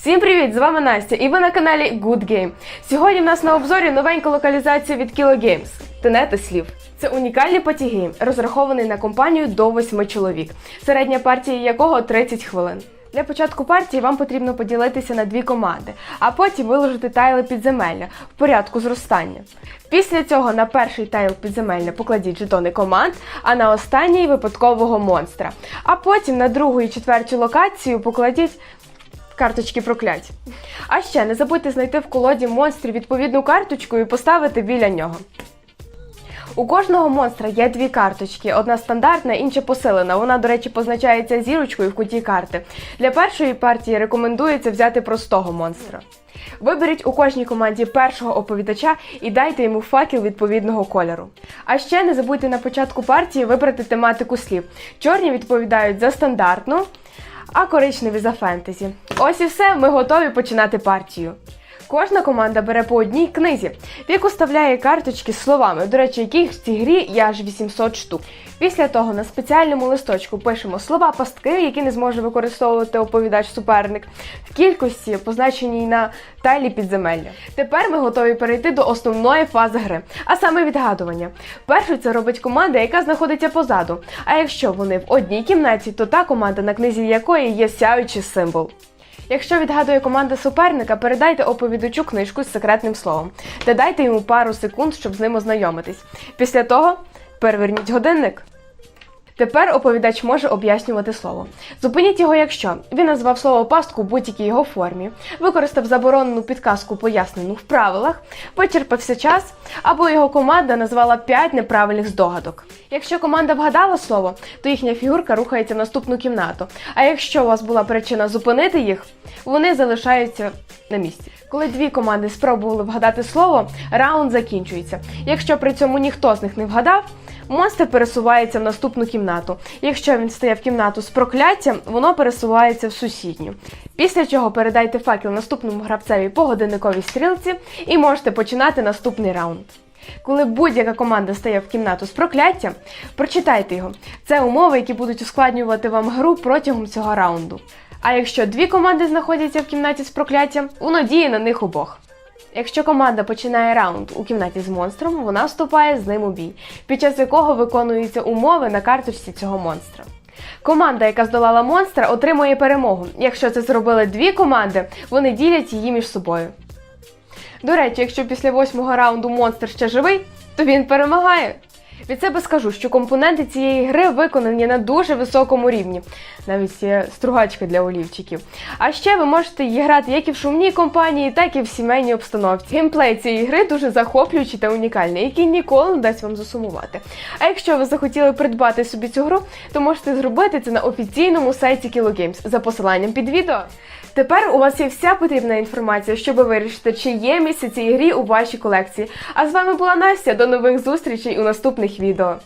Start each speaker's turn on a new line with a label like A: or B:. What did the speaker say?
A: Всім привіт! З вами Настя, і ви на каналі Good Game. Сьогодні в нас на обзорі новенька локалізація від Kilo Games. Тенета слів. Це унікальний патігейм, розрахований на компанію до 8 чоловік, середня партія якого 30 хвилин. Для початку партії вам потрібно поділитися на дві команди, а потім виложити тайли підземелля в порядку зростання. Після цього на перший тайл підземелля покладіть жетони команд, а на останній випадкового монстра. А потім на другу і четверту локацію покладіть карточки проклять. А ще не забудьте знайти в колоді монстрів відповідну карточку і поставити біля нього. У кожного монстра є дві карточки: одна стандартна, інша посилена. Вона, до речі, позначається зірочкою в куті карти. Для першої партії рекомендується взяти простого монстра. Виберіть у кожній команді першого оповідача і дайте йому факел відповідного кольору. А ще не забудьте на початку партії вибрати тематику слів. Чорні відповідають за стандартну, а коричневі за фентезі. Ось і все, ми готові починати партію. Кожна команда бере по одній книзі, в яку вставляє карточки з словами, до речі, яких в цій грі є аж 800 штук. Після того на спеціальному листочку пишемо слова пастки, які не зможе використовувати оповідач-суперник, в кількості, позначеній на тайлі підземелля. Тепер ми готові перейти до основної фази гри, а саме відгадування. Першу це робить команда, яка знаходиться позаду. А якщо вони в одній кімнаті, то та команда, на книзі якої є сяючий символ. Якщо відгадує команда суперника, передайте оповідачу книжку з секретним словом та дайте йому пару секунд, щоб з ним ознайомитись. Після того переверніть годинник. Тепер оповідач може об'яснювати слово. Зупиніть його, якщо він назвав слово пастку в будь-якій його формі, використав заборонену підказку, пояснену в правилах, вичерпався час, або його команда назвала 5 неправильних здогадок. Якщо команда вгадала слово, то їхня фігурка рухається в наступну кімнату. А якщо у вас була причина зупинити їх, вони залишаються на місці. Коли дві команди спробували вгадати слово, раунд закінчується. Якщо при цьому ніхто з них не вгадав, монстр пересувається в наступну кімнату. Якщо він стає в кімнату з прокляттям, воно пересувається в сусідню. Після чого передайте факел наступному гравцеві по годинниковій стрілці і можете починати наступний раунд. Коли будь-яка команда стає в кімнату з прокляттям, прочитайте його. Це умови, які будуть ускладнювати вам гру протягом цього раунду. А якщо дві команди знаходяться в кімнаті з прокляттям, воно діє на них обох. Якщо команда починає раунд у кімнаті з монстром, вона вступає з ним у бій, під час якого виконуються умови на карточці цього монстра. Команда, яка здолала монстра, отримує перемогу. Якщо це зробили дві команди, вони ділять її між собою. До речі, якщо після восьмого раунду монстр ще живий, то він перемагає. Від себе скажу, що компоненти цієї гри виконані на дуже високому рівні. Навіть є стругачка для олівчиків. А ще ви можете її грати як і в шумній компанії, так і в сімейній обстановці. Геймплей цієї гри дуже захоплюючий та унікальний, який ніколи не дасть вам засумувати. А якщо ви захотіли придбати собі цю гру, то можете зробити це на офіційному сайті Kilo Games за посиланням під відео. Тепер у вас є вся потрібна інформація, щоб вирішити, чи є місце цій грі у вашій колекції. А з вами була Настя. До нових зустрічей у наступних відео.